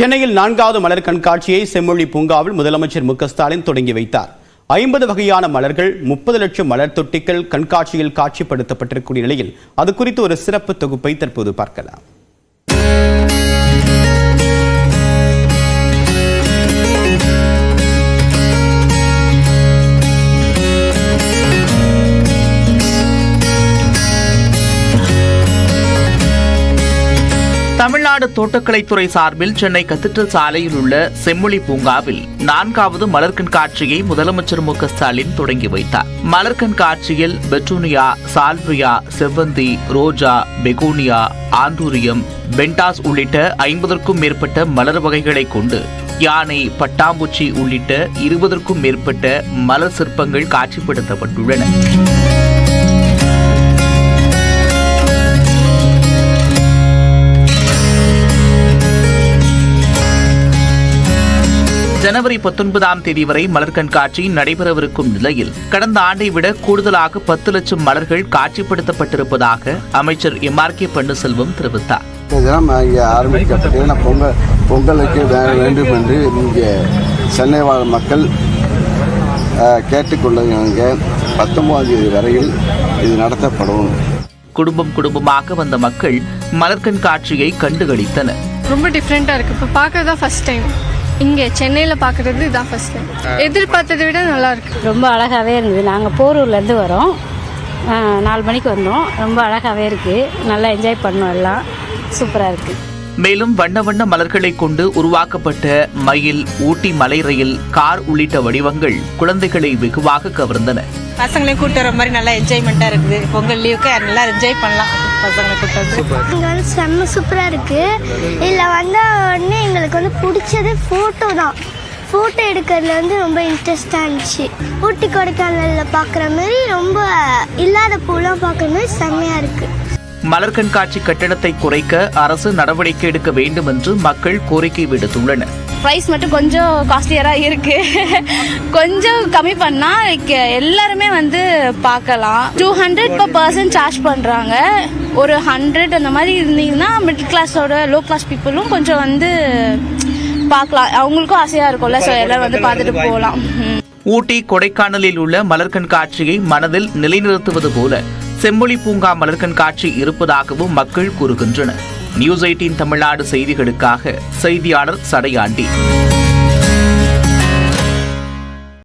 சென்னையில் நான்காவது மலர் கண்காட்சியை செம்மொழி பூங்காவில் முதலமைச்சர் மு ஸ்டாலின் தொடங்கி வைத்தார். ஐம்பது வகையான மலர்கள் முப்பது லட்சம் மலர் தொட்டிகள் கண்காட்சியில் காட்சிப்படுத்தப்பட்டிருக்கூடிய நிலையில் அது குறித்து ஒரு சிறப்பு தொகுப்பை தற்போது பார்க்கலாம். தமிழ்நாடு தோட்டக்கலைத்துறை சார்பில் சென்னை கத்திட்டல் சாலையில் உள்ள செம்மொழி பூங்காவில் நான்காவது மலர் கண்காட்சியை முதலமைச்சர் மு ஸ்டாலின் தொடங்கி வைத்தார். மலர் கண்காட்சியில் பெட்ரூனியா சால்வியா செவ்வந்தி ரோஜா பெகோனியா ஆந்தூரியம் பென்டாஸ் உள்ளிட்ட ஐம்பதற்கும் மேற்பட்ட மலர் வகைகளை கொண்டு யானை பட்டாம்பூச்சி உள்ளிட்ட இருபதற்கும் மேற்பட்ட மலர் சிற்பங்கள் காட்சிப்படுத்தப்பட்டுள்ளன. ஜனவரி பத்தொன்பதாம் தேதி வரை மலர் கண்காட்சி நடைபெறவிருக்கும் நிலையில் கடந்த ஆண்டை விட கூடுதலாக பத்து லட்சம் மலர்கள் காட்சிப்படுத்தப்பட்டிருப்பதாக அமைச்சர் எம் ஆர் கே பன்னீர்செல்வம் தெரிவித்தார். இந்த தினம் இங்கே ஆரம்பிக்கப்பட்டது. பொங்கல் பொங்கலுக்கு வேண்டும் என்று இங்கே சென்னை வாழ் மக்கள் கேட்டுக்கொள்ளுங்க பத்தொன்பதாம் தேதி வரையில் இது நடத்தப்படும். குடும்பம் குடும்பமாக வந்த மக்கள் மலர் கண்காட்சியை கண்டுகளித்தனர். ரொம்ப டிஃப்ரெண்ட்டாக இருக்குது இப்போ பார்க்கறது தான் ஃபஸ்ட் டைம் இங்கே சென்னையில் பார்க்குறது இதான் ஃபஸ்ட் டைம் எதிர்பார்த்ததை விட நல்லா இருக்கு ரொம்ப அழகாகவே இருந்தது. நாங்கள் போரூர்லேருந்து வரோம். நாலு மணிக்கு வந்தோம். ரொம்ப அழகாகவே இருக்குது நல்லா என்ஜாய் பண்ணோம் எல்லாம். சூப்பராக இருக்குது மேலும் வண்ண வண்ண மலர்களை கொண்டு உருவாக்கப்பட்ட மயில் ஊட்டி மலை ரயில் கார் உள்ளிட்ட வடிவங்கள் குழந்தைகளை வெகுவாக கவர்ந்தன. பசங்களையும் கூட்டு வர மாதிரி நல்லா என்ஜாய்மெண்ட்டாக இருக்குது. பொங்கல் லீவுக்கு நல்லா என்ஜாய் பண்ணலாம் பசங்களை கூட்டு வந்து. செம்ம சூப்பராக இருக்குது இதில் வந்த உடனே எங்களுக்கு வந்து பிடிச்சது ஃபோட்டோ தான். ஃபோட்டோ எடுக்கிறதுல வந்து ரொம்ப இன்ட்ரெஸ்டாக இருந்துச்சு. ஊட்டி கொடைக்கானலில் பார்க்குற மாதிரி ரொம்ப இல்லாத பூலாம் பார்க்குற மாதிரி செம்மையாக இருக்குது மலர் கண்காட்சி கட்டணத்தை குறைக்க அரசு நடவடிக்கை எடுக்க வேண்டும் என்று மக்கள் கோரிக்கை விடுத்துள்ளனர். ப்ரைஸ் மட்டும் கொஞ்சம் காஸ்ட்லியராக இருக்குது கொஞ்சம் கம்மி பண்ணால் லைக் எல்லாருமே வந்து பார்க்கலாம். Two hundred per person charge பண்ணுறாங்க ஒரு ஹண்ட்ரட் அந்த மாதிரி இருந்தீங்கன்னா மிடில் கிளாஸோட லோ கிளாஸ் பீப்புளும் கொஞ்சம் வந்து பார்க்கலாம். அவங்களுக்கும் ஆசையாக இருக்கும்ல. ஸோ எல்லாரும் வந்து பார்த்துட்டு போகலாம். ஊட்டி கொடைக்கானலில் உள்ள மலர் கண்காட்சியை மனதில் நிலைநிறுத்துவது போல செம்மொழி பூங்கா மலர் கண்காட்சி இருப்பதாகவும் மக்கள் கூறுகின்றனர். நியூஸ் எயிட்டீன் தமிழ்நாடு செய்திகளுக்காக செய்தியாளர் சடையாண்டி.